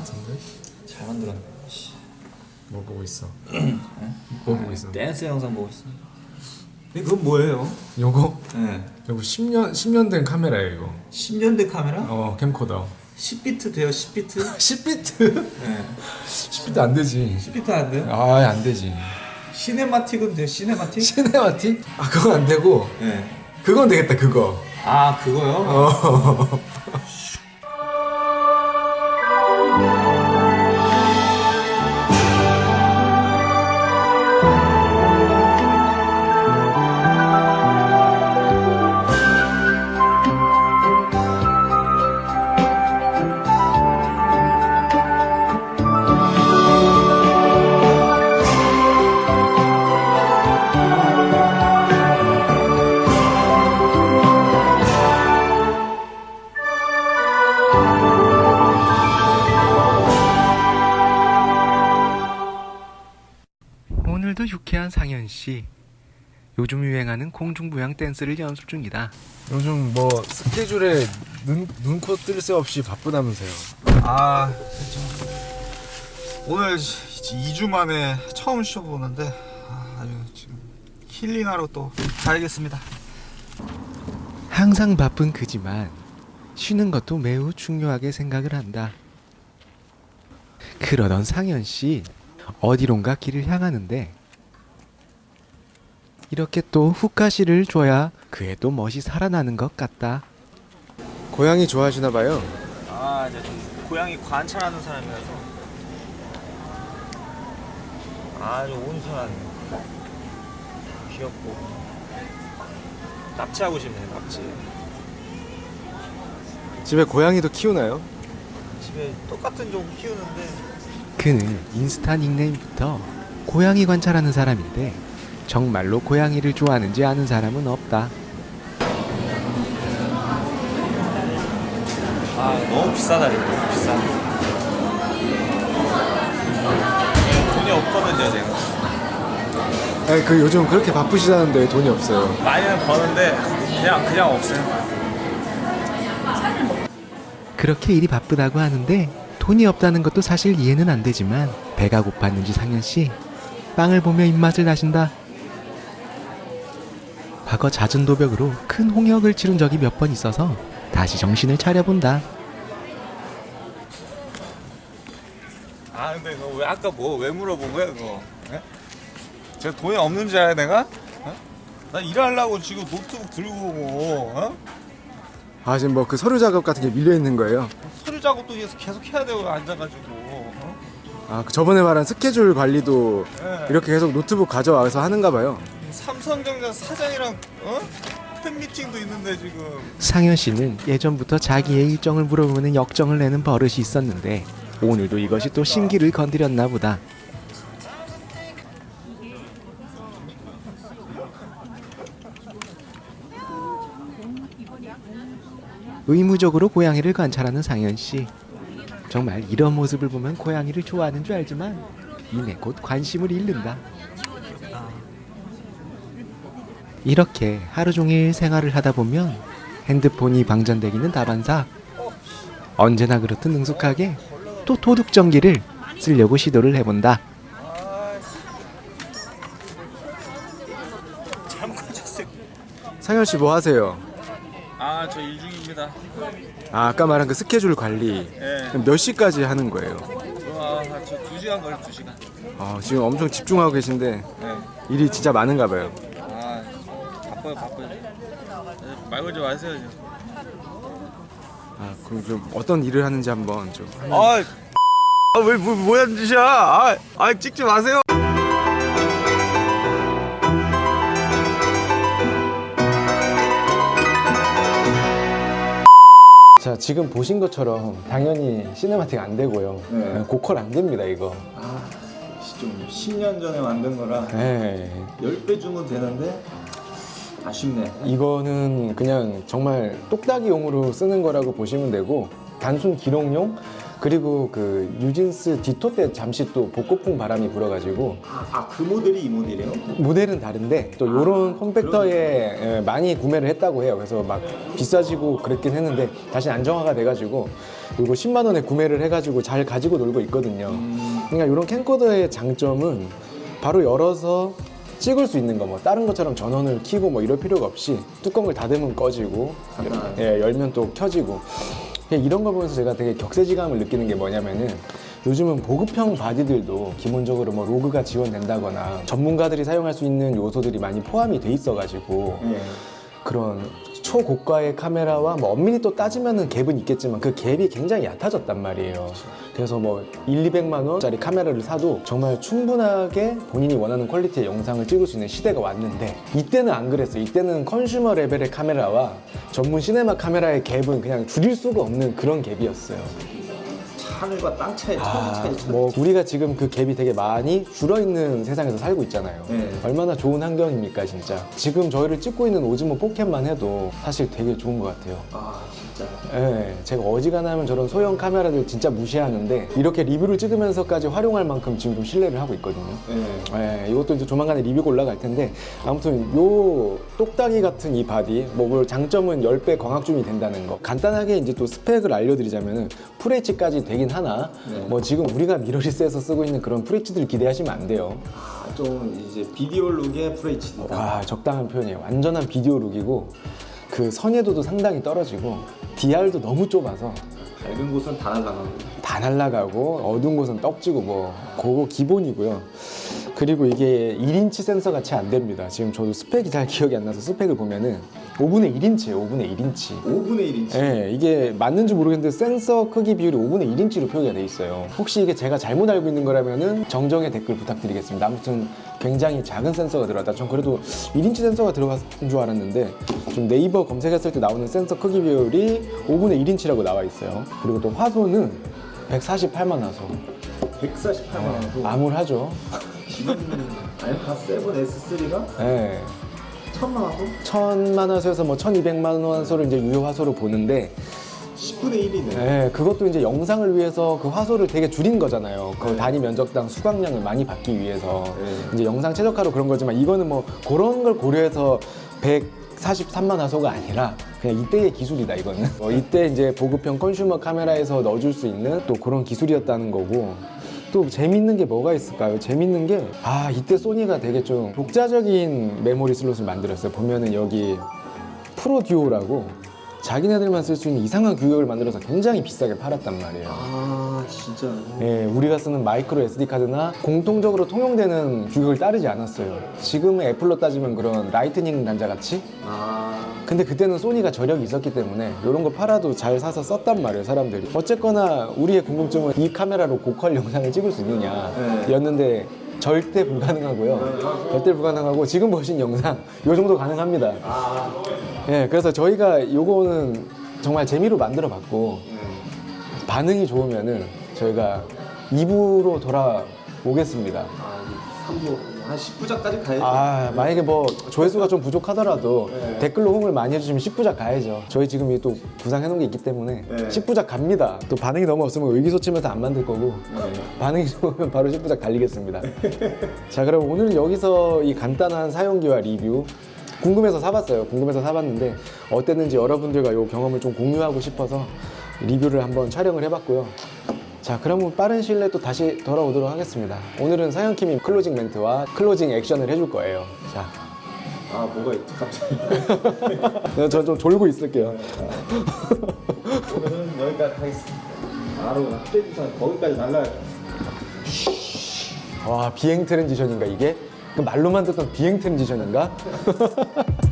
같은데? 잘 만들었네. 뭐 보고 있어? 뭐 보고 있어? 댄스 영상 보고 있어. 근데 그건 뭐예요? 요거 네. 요거 10년 10년 된 카메라예요 이거. 10년 된 카메라? 어 캠코더. 10비트 돼요? 10비트? 10비트? 네. 10비트 안 되지. 10비트 안 돼요? 아 안 되지. 시네마틱은 돼요? 시네마틱? 시네마틱? 아 그건 안 되고 네. 그건 되겠다 그거. 아 그거요? 어. 씨. 요즘 유행하는 공중부양 댄스를 연습 중이다. 요즘 뭐 스케줄에 눈 눈코 뜰 새 없이 바쁘다면서요. 아 오늘 2주 만에 처음 쉬어보는데 아, 아주 지금 힐링하러 또 가야겠습니다 항상 바쁜 그지만 쉬는 것도 매우 중요하게 생각을 한다. 그러던 상현 씨 어디론가 길을 향하는데 이렇게 또 후카시를 줘야 그의 또 멋이 살아나는 것 같다. 고양이 좋아하시나 봐요. 아 이제 좀 고양이 관찰하는 사람이라서 아주 온순한 귀엽고 납치하고 싶네 납치 집에 고양이도 키우나요? 집에 똑같은 종 키우는데 그는 인스타 닉네임부터 고양이 관찰하는 사람인데 정말로 고양이를 좋아하는지 아는 사람은 없다. 아 너무 비싸다 이거 비싸 돈이 없거든요 제가 아니 그 요즘 그렇게 바쁘시다는데 돈이 없어요. 많이는 버는데 그냥 그냥 없어요 그렇게 일이 바쁘다고 하는데 돈이 없다는 것도 사실 이해는 안 되지만 배가 고팠는지 상현 씨 빵을 보며 입맛을 다신다. 과거 잦은 도벽으로 큰 홍역을 치른 적이 몇 번 있어서 다시 정신을 차려본다. 아 근데 너 왜 아까 뭐 왜 물어본 거야 그거 예? 제가 돈이 없는 줄 알아 내가? 어? 나 일하려고 지금 노트북 들고 오고 어? 아 지금 뭐 그 서류 작업 같은 게 밀려 있는 거예요? 서류 작업도 계속 계속 해야 되고 앉아가지고 어? 아, 그 저번에 말한 스케줄 관리도 예. 이렇게 계속 노트북 가져와서 하는가 봐요. 삼성전자 사장이랑 어? 팬미팅도 있는데 지금 상현 씨는 예전부터 자기의 일정을 물어보는 역정을 내는 버릇이 있었는데 오늘도 이것이 또 신기를 건드렸나 보다. 의무적으로 고양이를 관찰하는 상현 씨. 정말 이런 모습을 보면 고양이를 좋아하는 줄 알지만 이내 곧 관심을 잃는다. 이렇게 하루 종일 생활을 하다 보면 핸드폰이 방전되기는 다반사 언제나 그렇듯 능숙하게 또 도둑전기를 쓰려고 시도를 해본다. 상현 씨 뭐 하세요? 아 저 일 중입니다 아, 아까 말한 그 스케줄 관리 예. 그럼 몇 시까지 하는 거예요? 아 저 2시간 걸려 2시간 아, 지금 엄청 집중하고 계신데 네. 일이 진짜 많은가 봐요. 아 바빠요 바빠요 네, 말 걸지 마세요 지금 아, 그럼 좀 어떤 일을 하는지 한번 좀 하면- 아, 아, 왜, 뭐, 뭐야, 짓이야? 아, 아, 찍지 마세요. 자, 지금 보신 것처럼 당연히 시네마틱 안 되고요. 네. 고퀄 안 됩니다, 이거. 아, 좀 10년 전에 만든 거라 네. 10배 주면 되는데 아쉽네. 이거는 그냥 정말 똑딱이용으로 쓰는 거라고 보시면 되고 단순 기록용 그리고 그 뉴진스 디토 때 잠시 또 복고풍 바람이 불어가지고 아 그 모델이 이 모델이에요? 모델은 다른데 또 요런 컴팩터에 예, 많이 구매를 했다고 해요. 그래서 막 비싸지고 그랬긴 했는데 다시 안정화가 돼가지고 요거 10만 원에 구매를 해가지고 잘 가지고 놀고 있거든요. 그러니까 요런 캠코더의 장점은 바로 열어서 찍을 수 있는 거 뭐 다른 것처럼 전원을 켜고 뭐 이럴 필요가 없이 뚜껑을 닫으면 꺼지고 예, 열면 또 켜지고. 그냥 이런 걸 보면서 제가 되게 격세지감을 느끼는 게 뭐냐면은 요즘은 보급형 바디들도 기본적으로 뭐 로그가 지원된다거나 전문가들이 사용할 수 있는 요소들이 많이 포함이 돼 있어가지고 그런 초고가의 카메라와 뭐 엄밀히 또 따지면은 갭은 있겠지만 그 갭이 굉장히 얕아졌단 말이에요. 그래서 뭐 1, 200만 원짜리 카메라를 사도 정말 충분하게 본인이 원하는 퀄리티의 영상을 찍을 수 있는 시대가 왔는데 이때는 안 그랬어요. 이때는 컨슈머 레벨의 카메라와 전문 시네마 카메라의 갭은 그냥 줄일 수가 없는 그런 갭이었어요. 하늘과 땅 차이 아, 차이 차이 뭐 우리가 지금 그 갭이 되게 많이 줄어 있는 세상에서 살고 있잖아요. 네. 얼마나 좋은 환경입니까, 진짜. 지금 저희를 찍고 있는 오즈모 포켓만 해도 사실 되게 좋은 것 같아요. 아 진짜 예, 제가 어지간하면 저런 소형 카메라들 진짜 무시하는데 이렇게 리뷰를 찍으면서까지 활용할 만큼 지금 좀 신뢰를 하고 있거든요. 네. 예, 이것도 이제 조만간에 리뷰가 올라갈 텐데 아무튼 요 똑딱이 같은 이 바디 뭐 물론 장점은 10배 광학줌이 된다는 거 간단하게 이제 또 스펙을 알려드리자면은 FHD까지 되긴 하나 네. 뭐 지금 우리가 미러리스에서 쓰고 있는 그런 FHD를 기대하시면 안 돼요 아, 좀 이제 비디오 룩의 FHD다 와 적당한 표현이에요 완전한 비디오 룩이고 그 선예도도 상당히 떨어지고 DR도 너무 좁아서 밝은 곳은 다 날라가고 다 날라가고 어두운 곳은 떡지고 뭐 그거 기본이고요. 그리고 이게 1인치 센서 같이 안 됩니다. 지금 저도 스펙이 잘 기억이 안 나서 스펙을 보면은 5분의 1인치예요. 5분의 1인치. 5분의 1인치 예, 이게 맞는지 모르겠는데 센서 크기 비율이 5분의 1인치로 표기가 돼 있어요. 혹시 이게 제가 잘못 알고 있는 거라면은 정정의 댓글 부탁드리겠습니다. 아무튼 굉장히 작은 센서가 들어갔다. 전 그래도 1인치 센서가 들어간 줄 알았는데 좀 네이버 검색했을 때 나오는 센서 크기 비율이 5분의 1인치라고 나와 있어요. 그리고 또 화소는 148만 화소. 148만 원 암울하죠. 지금 알파 7 S3가 예. 1000만 원? 천만 화소에서 뭐 1200만 화소를 이제 유효 화소로 보는데 10분의 1이네 예, 그것도 이제 영상을 위해서 그 화소를 되게 줄인 거잖아요. 그 단위 면적당 수강량을 많이 받기 위해서 네. 이제 영상 최적화로 그런 거지만 이거는 뭐 그런 걸 고려해서 143만 화소가 아니라 그냥 이때의 기술이다 이거는. 어, 이때 이제 보급형 컨슈머 카메라에서 넣어줄 수 있는 또 그런 기술이었다는 거고. 또 재밌는 게 뭐가 있을까요? 재밌는 게, 아, 이때 소니가 되게 좀 독자적인 메모리 슬롯을 만들었어요. 보면은 여기 프로 듀오라고 자기네들만 쓸 수 있는 이상한 규격을 만들어서 굉장히 비싸게 팔았단 말이에요. 아 진짜 예, 우리가 쓰는 마이크로 SD 카드나 공통적으로 통용되는 규격을 따르지 않았어요. 지금의 애플로 따지면 그런 라이트닝 단자 같이. 아 근데 그때는 소니가 저력이 있었기 때문에 이런 거 팔아도 잘 사서 썼단 말이에요, 사람들이. 어쨌거나 우리의 궁금증은 이 카메라로 고퀄 영상을 찍을 수 있느냐 네. 였는데 절대 불가능하고요. 절대 불가능하고 지금 보신 영상 요 정도 가능합니다. 예, 그래서 저희가 요거는 정말 재미로 만들어 봤고 반응이 좋으면은 저희가 2부로 돌아오겠습니다. 아, 3부 한 10부작까지 가야지 아, 만약에 뭐 조회수가 좀 부족하더라도 네. 댓글로 홍을 많이 해주시면 10부작 가야죠. 저희 지금 이또 구상해 놓은 게 있기 때문에 네. 10부작 갑니다. 또 반응이 너무 없으면 의기소침해서 안 만들 거고 네. 반응이 좋으면 바로 10부작 달리겠습니다. 자, 그럼 오늘은 여기서 이 간단한 사용기와 리뷰 궁금해서 사봤어요. 궁금해서 사봤는데 어땠는지 여러분들과 이 경험을 좀 공유하고 싶어서 리뷰를 한번 촬영을 해봤고요. 자, 그러면 빠른 시일 내에 또 다시 돌아오도록 하겠습니다. 오늘은 서영킴이 클로징 멘트와 클로징 액션을 해줄 거예요. 자, 아 뭐가 있지 갑자기 저 좀 졸고 있을게요. 오늘은 여기까지 하겠습니다 바로 트레디션 거기까지 날라야 돼 와, 비행 트랜지션인가 이게? 그 말로만 듣던 비행 트랜지션인가?